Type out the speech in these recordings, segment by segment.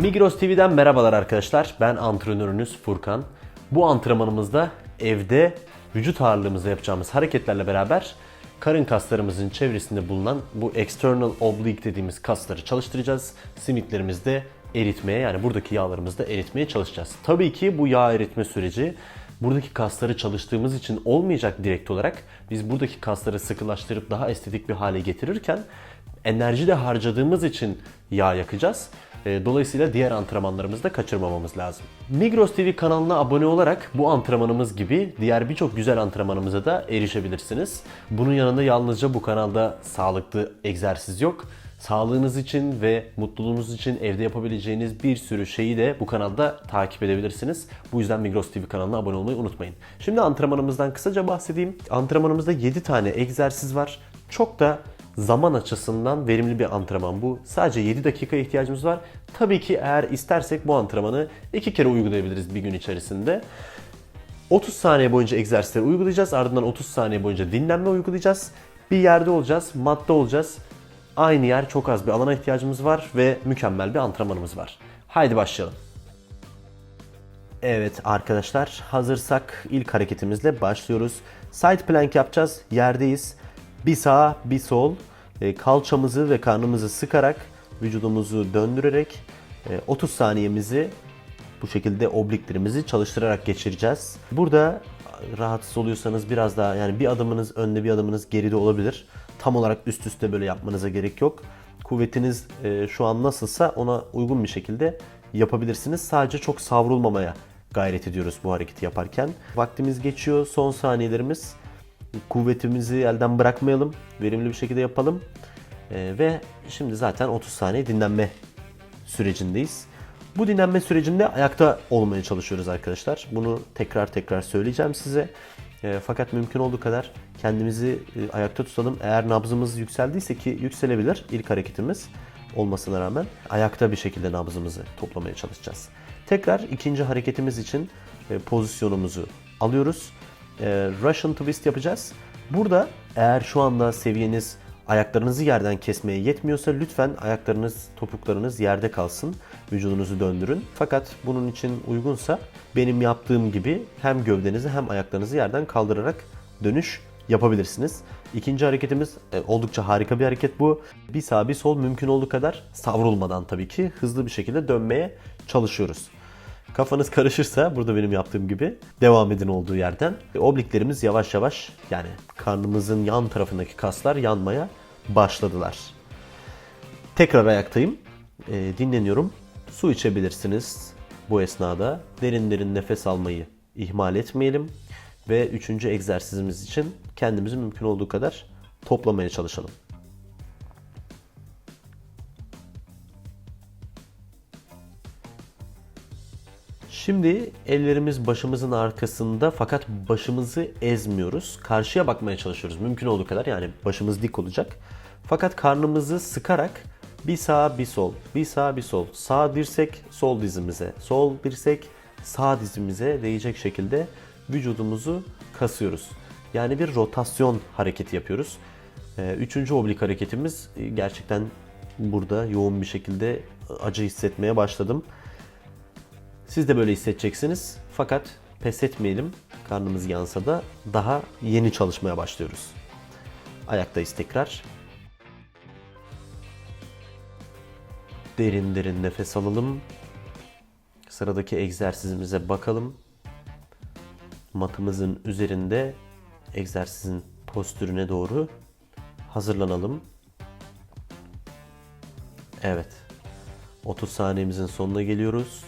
Migros TV'den merhabalar arkadaşlar. Ben antrenörünüz Furkan. Bu antrenmanımızda evde vücut ağırlığımızda yapacağımız hareketlerle beraber karın kaslarımızın çevresinde bulunan bu external oblique dediğimiz kasları çalıştıracağız. Simitlerimizde eritmeye yani buradaki yağlarımızı da eritmeye çalışacağız. Tabii ki bu yağ eritme süreci buradaki kasları çalıştığımız için olmayacak direkt olarak. Biz buradaki kasları sıkılaştırıp daha estetik bir hale getirirken enerji de harcadığımız için yağ yakacağız. E, Dolayısıyla diğer antrenmanlarımızı da kaçırmamamız lazım. Migros TV kanalına abone olarak bu antrenmanımız gibi diğer birçok güzel antrenmanımıza da erişebilirsiniz. Bunun yanında yalnızca bu kanalda sağlıklı egzersiz yok. Sağlığınız için ve mutluluğunuz için evde yapabileceğiniz bir sürü şeyi de bu kanalda takip edebilirsiniz. Bu yüzden Migros TV kanalına abone olmayı unutmayın. Şimdi antrenmanımızdan kısaca bahsedeyim. Antrenmanımızda 7 tane egzersiz var. Çok da zaman açısından verimli bir antrenman bu. Sadece 7 dakika ihtiyacımız var. Tabii ki eğer istersek bu antrenmanı iki kere uygulayabiliriz bir gün içerisinde. 30 saniye boyunca egzersizleri uygulayacağız. Ardından 30 saniye boyunca dinlenme uygulayacağız. Bir yerde olacağız, matta olacağız. Aynı yer çok az bir alana ihtiyacımız var ve mükemmel bir antrenmanımız var. Haydi başlayalım. Evet arkadaşlar hazırsak ilk hareketimizle başlıyoruz. Side plank yapacağız. Yerdeyiz. Bir sağ bir sol. E, Kalçamızı ve karnımızı sıkarak vücudumuzu döndürerek e, 30 saniyemizi bu şekilde obliklerimizi çalıştırarak geçireceğiz. Burada rahatsız oluyorsanız biraz daha yani bir adımınız önde bir adımınız geride olabilir. Tam olarak üst üste böyle yapmanıza gerek yok. Kuvvetiniz e, şu an nasılsa ona uygun bir şekilde yapabilirsiniz. Sadece çok savrulmamaya gayret ediyoruz bu hareketi yaparken. Vaktimiz geçiyor. Son saniyelerimiz. Kuvvetimizi elden bırakmayalım. Verimli bir şekilde yapalım. E, ve şimdi zaten 30 saniye dinlenme sürecindeyiz. Bu dinlenme sürecinde ayakta olmaya çalışıyoruz arkadaşlar. Bunu tekrar tekrar söyleyeceğim size. E, fakat mümkün olduğu kadar kendimizi e, ayakta tutalım. Eğer nabzımız yükseldiyse ki yükselebilir ilk hareketimiz olmasına rağmen ayakta bir şekilde nabzımızı toplamaya çalışacağız. Tekrar ikinci hareketimiz için e, pozisyonumuzu alıyoruz. E, Russian twist yapacağız. Burada eğer şu anda seviyeniz ayaklarınızı yerden kesmeye yetmiyorsa lütfen ayaklarınız, topuklarınız yerde kalsın. Vücudunuzu döndürün. Fakat bunun için uygunsa benim yaptığım gibi hem gövdenizi hem ayaklarınızı yerden kaldırarak dönüş yapabilirsiniz. İkinci hareketimiz e, oldukça harika bir hareket bu. Bir sağ bir sol mümkün olduğu kadar savrulmadan tabii ki hızlı bir şekilde dönmeye çalışıyoruz. Kafanız karışırsa burada benim yaptığım gibi devam edin olduğu yerden. Obliklerimiz yavaş yavaş yani karnımızın yan tarafındaki kaslar yanmaya başladılar. Tekrar ayaktayım. Ee, dinleniyorum. Su içebilirsiniz bu esnada. Derin derin nefes almayı ihmal etmeyelim. Ve üçüncü egzersizimiz için kendimizi mümkün olduğu kadar toplamaya çalışalım. Şimdi ellerimiz başımızın arkasında fakat başımızı ezmiyoruz. Karşıya bakmaya çalışıyoruz mümkün olduğu kadar yani başımız dik olacak. Fakat karnımızı sıkarak bir sağ bir sol, bir sağ bir sol, sağ dirsek sol dizimize, sol dirsek sağ dizimize değecek şekilde vücudumuzu kasıyoruz. Yani bir rotasyon hareketi yapıyoruz. Ee, Üçüncü oblik hareketimiz e, gerçekten burada yoğun bir şekilde acı hissetmeye başladım. Siz de böyle hissedeceksiniz. Fakat pes etmeyelim. Karnımız yansa da daha yeni çalışmaya başlıyoruz. Ayaktayız tekrar. Derin derin nefes alalım. Sıradaki egzersizimize bakalım. Matımızın üzerinde egzersizin postürüne doğru hazırlanalım. Evet. 30 saniyemizin sonuna geliyoruz.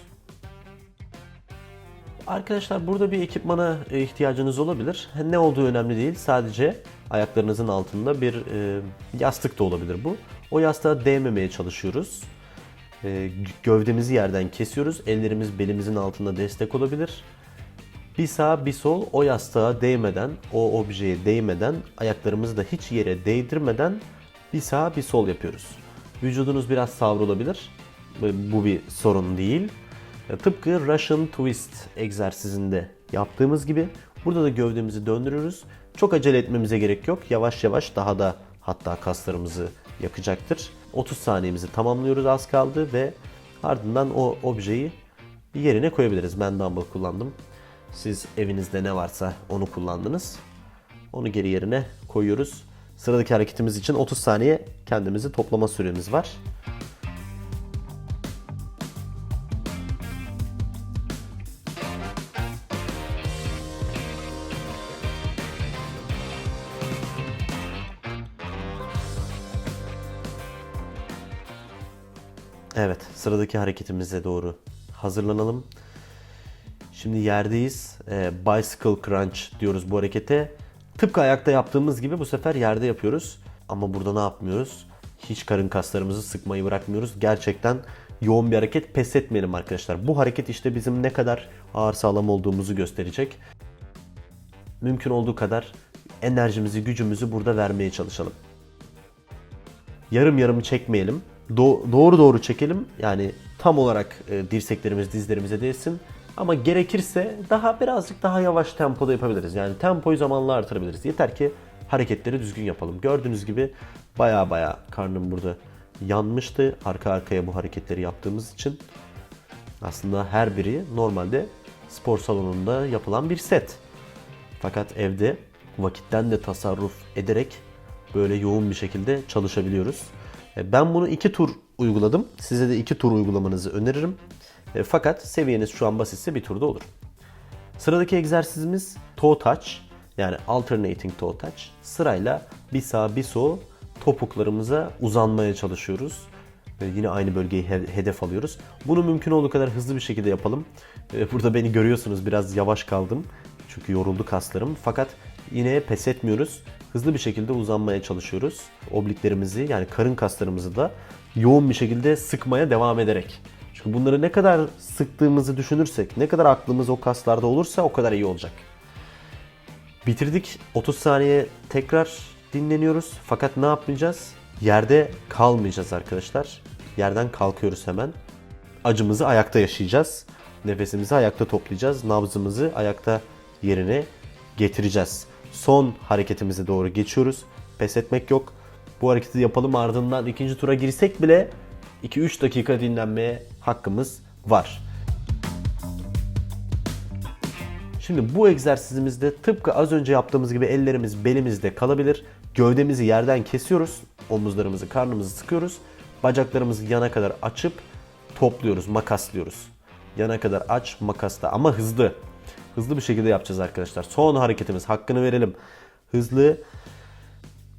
Arkadaşlar burada bir ekipmana e, ihtiyacınız olabilir. Ne olduğu önemli değil. Sadece ayaklarınızın altında bir e, yastık da olabilir bu. O yastığa değmemeye çalışıyoruz. E, gövdemizi yerden kesiyoruz. Ellerimiz belimizin altında destek olabilir. Bir sağ bir sol o yastığa değmeden, o objeye değmeden, ayaklarımızı da hiç yere değdirmeden bir sağ bir sol yapıyoruz. Vücudunuz biraz savrulabilir. Bu bir sorun değil. Tıpkı Russian Twist egzersizinde yaptığımız gibi burada da gövdemizi döndürüyoruz. Çok acele etmemize gerek yok. Yavaş yavaş daha da hatta kaslarımızı yakacaktır. 30 saniyemizi tamamlıyoruz az kaldı ve Ardından o objeyi yerine koyabiliriz. Ben dumbbell kullandım. Siz evinizde ne varsa onu kullandınız. Onu geri yerine koyuyoruz. Sıradaki hareketimiz için 30 saniye kendimizi toplama süremiz var. Evet, sıradaki hareketimize doğru hazırlanalım. Şimdi yerdeyiz. Ee, bicycle crunch diyoruz bu harekete. Tıpkı ayakta yaptığımız gibi bu sefer yerde yapıyoruz. Ama burada ne yapmıyoruz? Hiç karın kaslarımızı sıkmayı bırakmıyoruz. Gerçekten yoğun bir hareket. Pes etmeyelim arkadaşlar. Bu hareket işte bizim ne kadar ağır sağlam olduğumuzu gösterecek. Mümkün olduğu kadar enerjimizi, gücümüzü burada vermeye çalışalım yarım yarım çekmeyelim. Do- doğru doğru çekelim. Yani tam olarak e, dirseklerimiz dizlerimize değsin. Ama gerekirse daha birazcık daha yavaş tempoda yapabiliriz. Yani tempoyu zamanla artırabiliriz. Yeter ki hareketleri düzgün yapalım. Gördüğünüz gibi baya baya karnım burada yanmıştı. Arka arkaya bu hareketleri yaptığımız için. Aslında her biri normalde spor salonunda yapılan bir set. Fakat evde vakitten de tasarruf ederek böyle yoğun bir şekilde çalışabiliyoruz. E, Ben bunu iki tur uyguladım. Size de iki tur uygulamanızı öneririm. E, Fakat seviyeniz şu an basitse bir turda olur. Sıradaki egzersizimiz toe touch. Yani alternating toe touch. Sırayla bir sağ bir sol topuklarımıza uzanmaya çalışıyoruz. Ve yine aynı bölgeyi he- hedef alıyoruz. Bunu mümkün olduğu kadar hızlı bir şekilde yapalım. E, Burada beni görüyorsunuz biraz yavaş kaldım. Çünkü yoruldu kaslarım. Fakat yine pes etmiyoruz. Hızlı bir şekilde uzanmaya çalışıyoruz. Obliklerimizi yani karın kaslarımızı da yoğun bir şekilde sıkmaya devam ederek. Çünkü bunları ne kadar sıktığımızı düşünürsek, ne kadar aklımız o kaslarda olursa o kadar iyi olacak. Bitirdik. 30 saniye tekrar dinleniyoruz. Fakat ne yapmayacağız? Yerde kalmayacağız arkadaşlar. Yerden kalkıyoruz hemen. Acımızı ayakta yaşayacağız. Nefesimizi ayakta toplayacağız. Nabzımızı ayakta yerine getireceğiz. Son hareketimize doğru geçiyoruz. Pes etmek yok. Bu hareketi yapalım ardından ikinci tura girsek bile 2-3 dakika dinlenmeye hakkımız var. Şimdi bu egzersizimizde tıpkı az önce yaptığımız gibi ellerimiz belimizde kalabilir. Gövdemizi yerden kesiyoruz. Omuzlarımızı, karnımızı sıkıyoruz. Bacaklarımızı yana kadar açıp topluyoruz, makaslıyoruz. Yana kadar aç, makasla ama hızlı. Hızlı bir şekilde yapacağız arkadaşlar. Son hareketimiz. Hakkını verelim. Hızlı.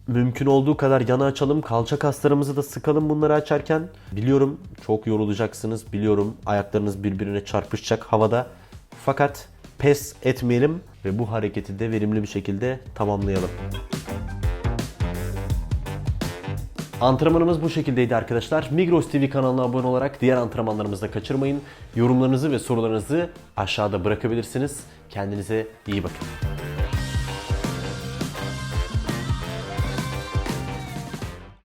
Mümkün olduğu kadar yana açalım. Kalça kaslarımızı da sıkalım bunları açarken. Biliyorum çok yorulacaksınız. Biliyorum ayaklarınız birbirine çarpışacak havada. Fakat pes etmeyelim ve bu hareketi de verimli bir şekilde tamamlayalım. Antrenmanımız bu şekildeydi arkadaşlar. Migros TV kanalına abone olarak diğer antrenmanlarımızı da kaçırmayın. Yorumlarınızı ve sorularınızı aşağıda bırakabilirsiniz. Kendinize iyi bakın.